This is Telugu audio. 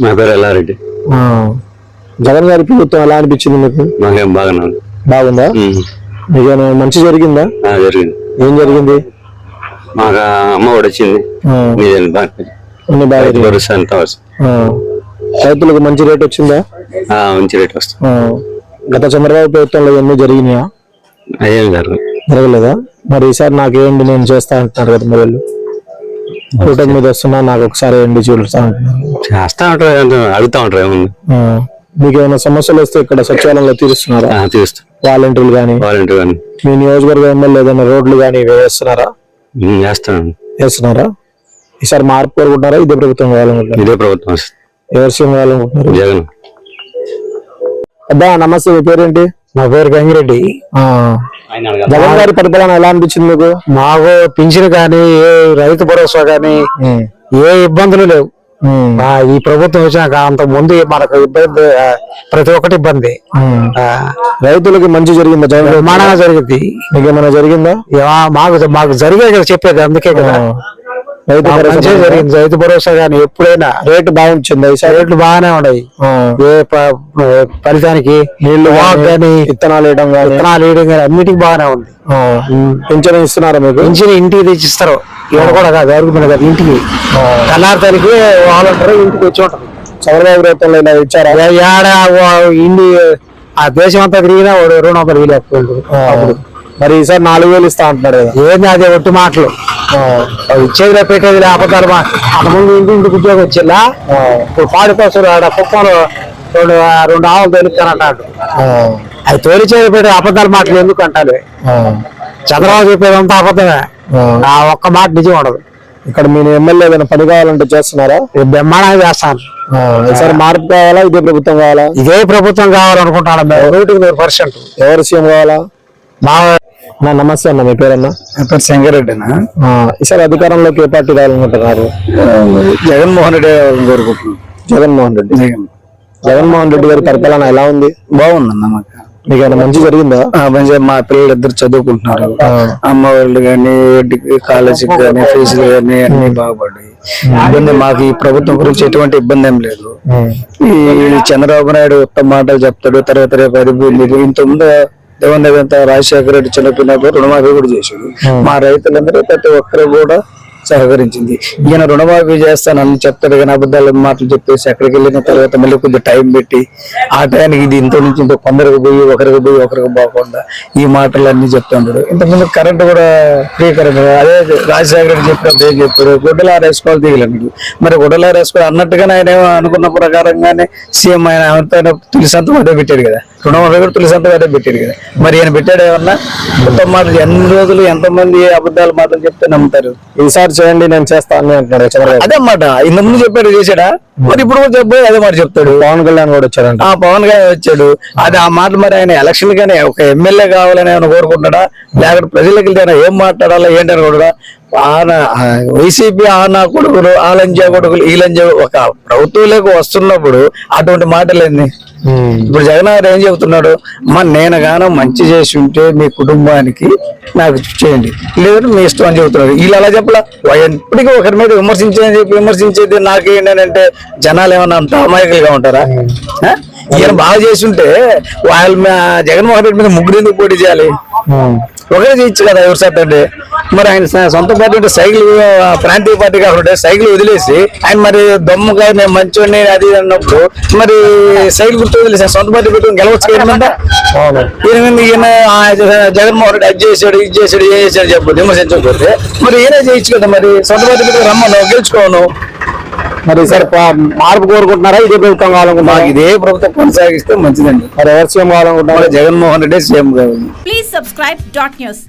మా పేరు ఎల్లారెడ్డి. జగన్ గారి ప్రభుత్వం ఎలా అనిపించింది మీకు? బాగానే ఉంది. బాగుందా. మీకేమైనా మంచి జరిగిందా? జరిగింది. ఏం జరిగింది? మాకు అమ్మ ఒడి వచ్చింది. బాగా బాగా. రైతులకు మంచి రేట్ వచ్చిందా? మంచి రేట్ వస్తుంది. గత చంద్రబాబు ప్రభుత్వంలో ఎన్ని జరిగినాయా? జరగలేదా. మరి ఈసారి నాకు ఏంటి నేను చేస్తా అంటున్నారు కదా మరి కూటమి మీద వస్తున్నా నాకు ఒకసారి ఏంటి చూడతా చేస్తా ఉంటారు ఏంటో అడుగుతా ఉంటారు ఏముంది ఆ. మీకు ఏమైనా సమస్యలు వస్తే ఇక్కడ సచివాలయంలో తీరుస్తున్నారా? తీరుస్తాం. వాలంటీర్లు కానీ వాలంటీర్ కానీ మీ నియోజకవర్గం ఎమ్మెల్యే ఏదైనా రోడ్లు కానీ వేస్తున్నారా? ఉమ్, చేస్తాను వేస్తున్నారా? ఈసారి మార్పు కోరుకుంటున్నారా? ఇదే ప్రభుత్వం కావాలనుకుంటున్నారు? ఇదే ప్రభుత్వం ఎవరి సీఎం కావాలనుకుంటున్నారు? జగన్. అబ్బా నమస్తే మీ పేరేంటి? నా పేరు గంగిరెడ్డి. ఆ. జగన్ గారి పరిపాలన ఎలా అనిపించింది మీకు? మాకు పింఛన్ కానీ ఏ రైతు భరోసా కానీ. ఏ. ఇబ్బందులు లేవు. ఈ ప్రభుత్వం వచ్చినాక అంత ముందు మనకు ఇబ్బంది ప్రతి ఒక్కటి ఇబ్బంది. రైతులకి మంచి జరిగిందా? జగన్ జరిగింది. మీకు ఏమైనా జరిగిందా ఏమా- మాకు మాకు జరిగే కదా చెప్పేది అందుకే కదా. రైతు భరోసా మంచిగా జరిగింది. రైతు భరోసా కానీ ఎప్పుడైనా రేటు ఈసారి రేట్లు బాగానే ఉన్నాయి. ఏ ఫలితానికి నీళ్ళు కానీ విత్తనాలు వేయడం కానీ. విత్తనాలు వేయడం కానీ అన్నిటికీ బాగానే ఉంది. పింఛన్ ఇస్తున్నారా మీకు? పింఛన్ ఇంటికి తెచ్చిస్తారు. ఇక్కడ కూడా కాదు అరుగుతున్న కదా ఇంటికి. తెల్లారితానికి వాలంటీర్ ఇంటికి వచ్చి ఉంటుంది చంద్రబాబు ఇలా ఇచ్చారా? ఏడ ఇండి ఆ దేశం అంతా తిరిగినా రెండు వందలు వీలేకపోయిండు. మరి ఈసారి నాలుగు వేలు ఇస్తా అంటున్నాడు ఏంది అదే ఒట్టి మాటలు? ఇచ్చేదిలే పెట్టేది అబద్ధాలు మా అంతకుముందు ఇంటి ఇంటికి ఉద్యోగం వచ్చిందా? ఇప్పుడు పాడిపోతారు ఆడ కుప్పలు రెండు రెండు ఆవులు తోలుతానంటాడు ఆ. అవి తోలిచేది పెట్టే అబద్ధాల మాటలు ఎందుకు అంటారు. చంద్రబాబు చెప్పేదంతా అబద్ధమే. ఆ. ఒక్క మాట నిజం ఉండదు. ఇక్కడ మీ ఎమ్మెల్యే ఏదైనా పని కావాలంటే చేస్తున్నారా? బ్రహ్మాండంగా చేస్తాను. ఈసారి మార్పు కావాలా? ఇదే ప్రభుత్వం కావాలా? ఇదే ప్రభుత్వం కావాలనుకుంటాను నూటికి నూరు పర్సెంట్. ఎవరు సీఎం కావాలా? బాగా అన్న నమస్తే అన్న మీ పేరన్నా? పేరు శంకరెడ్డినా ఆ, ఈసారి అధికారంలోకి ఏ పార్టీ రావాలనుకుంటున్నారు? జగన్మోహన్ రెడ్డి కోరుకుంటున్నాను జగన్మోహన్ రెడ్డి. జగన్మోహన్ రెడ్డి గారి పరిపాలన ఎలా ఉంది? బాగుందన్న మాకు. మీకు ఏమైనా మంచి జరిగిందా? ఆ, మంచిగా మా పిల్లలు ఇద్దరు చదువుకుంటున్నారు అమ్మ వాళ్ళు కానీ కాలేజీకి కానీ ఫీజులు కానీ అన్ని బాగుపడ్డాయి. ఇబ్బంది మాకు ఈ ప్రభుత్వం గురించి ఎటువంటి ఇబ్బంది ఏం లేదు. ఈ చంద్రబాబు నాయుడు ఉత్తమ మాటలు చెప్తాడు తర్వాత రేపు అది ఇంత ముందు దేవంత రాజశేఖర రెడ్డి చనిపోయినప్పుడు రుణమాఫీ కూడా చేశాడు. మా రైతులందరూ ప్రతి ఒక్కరు కూడా సహకరించింది. ఈయన రుణమాఫీ చేస్తానని చెప్తాడు కానీ అబద్ధాలు మాటలు చెప్పేసి అక్కడికి వెళ్ళిన తర్వాత మళ్ళీ కొద్దిగా టైం పెట్టి ఆ టైంకి ఇది ఇంత నుంచి ఇంత కొందరికి పోయి ఒకరికి పోయి ఒకరికి పోకుండా ఈ మాటలు అన్ని చెప్తుంటాడు ఇంతకుముందు కరెంట్ కూడా ఫ్రీ కరెంట్ అదే రాజశేఖర రెడ్డి చెప్పినప్పుడు ఏం చెప్పాడు? గుడ్డలు ఆరేసుకోవాలి దిగలేదు మరి గుడ్డలు ఆరేసుకోవాలి అన్నట్టుగానే ఆయన అనుకున్న ప్రకారంగానే సీఎం ఆయన ఎవరితో తొలి సంతం అదే పెట్టాడు కదా. రుణమాఫీ కూడా తొలి సంతం అదే పెట్టాడు కదా. మరి ఈయన పెట్టాడు ఏమన్నా? మొత్తం మాటలు ఎన్ని రోజులు ఎంతమంది అబద్ధాల మాటలు చెప్తే నమ్ముతారు? ఈసారి చేయండి నేను చేస్తా అని అంటున్నాడు చంద్రబాబు అదే మాట. ఇంత ముందు చెప్పాడు చేశాడా? మరి ఇప్పుడు కూడా చెప్పాడు అదే మాట చెప్తాడు. పవన్ కళ్యాణ్ కూడా వచ్చారంట ఆ పవన్ గారు వచ్చాడు. అది ఆ మాటలు మరి ఆయన ఎలక్షన్ గానే ఒక ఎమ్మెల్యే కావాలని ఏమైనా కోరుకుంటాడా లేకపోతే ప్రజలకు వెళ్తే ఏం మాట్లాడాలా ఏంటని కూడా ఆన వైసీపీ ఆ నా కొడుకులు ఆ లంజా కొడుకులు ఈ లంజా ఒక ప్రభుత్వంలోకి వస్తున్నప్పుడు అటువంటి మాటలు ఏంది ఇప్పుడు జగన్ ఏం చెబుతున్నాడు? అమ్మా నేను గాను మంచి చేసి ఉంటే మీ కుటుంబానికి నాకు చేయండి. లేదంటే మీ ఇష్టం అని చెబుతున్నాడు. వీళ్ళు అలా చెప్పలా? ఎప్పటికీ ఒకరి మీద విమర్శించేది చెప్పి విమర్శించేది నాకేంటి అంటే జనాలు ఏమన్నా అంత అమాయకులుగా ఉంటారా? ఆ? ఈయన బాగా చేసి ఉంటే వాళ్ళ మీ- జగన్మోహన్ రెడ్డి మీద ముగ్గురు ఎందుకు పోటీ చేయాలి? ఒకరే చేయొచ్చు కదా ఎవరు సార్ అంటే? మరి ఆయన సొంత పార్టీ అంటే సైకిల్ ప్రాంతీయ పార్టీ కాకుండా సైకిల్ వదిలేసి ఆయన మరి దమ్ముగా నేను మంచోడిని అది అన్నప్పుడు మరి సైకిల్ గుర్తు వదిలేసి సొంత పార్టీ పెట్టుకుని గెలవచ్చు కదా ఈయన జగన్మోహన్ రెడ్డి అది చేశాడు ఇది చేశాడు ఏ చేశాడు చెప్పు విమర్శించకపోతే. మరి ఈయనే చేయొచ్చు కదా మరి సొంత పార్టీ పెట్టుకుని రమ్మను గెలుచుకోను. మరి ఈసారి పా- మార్పు కోరుకుంటున్నారా? ఇదే ప్రభుత్వం కావాలనుకుంటున్నారా? మాకు ఇదే ప్రభుత్వం కొనసాగిస్తే మంచిదండి. మరి ఎవరు సీఎం కావాలనుకుంటున్నారా? జగన్మోహన్ రెడ్డి సీఎం కావాలి. Please subscribe dot news.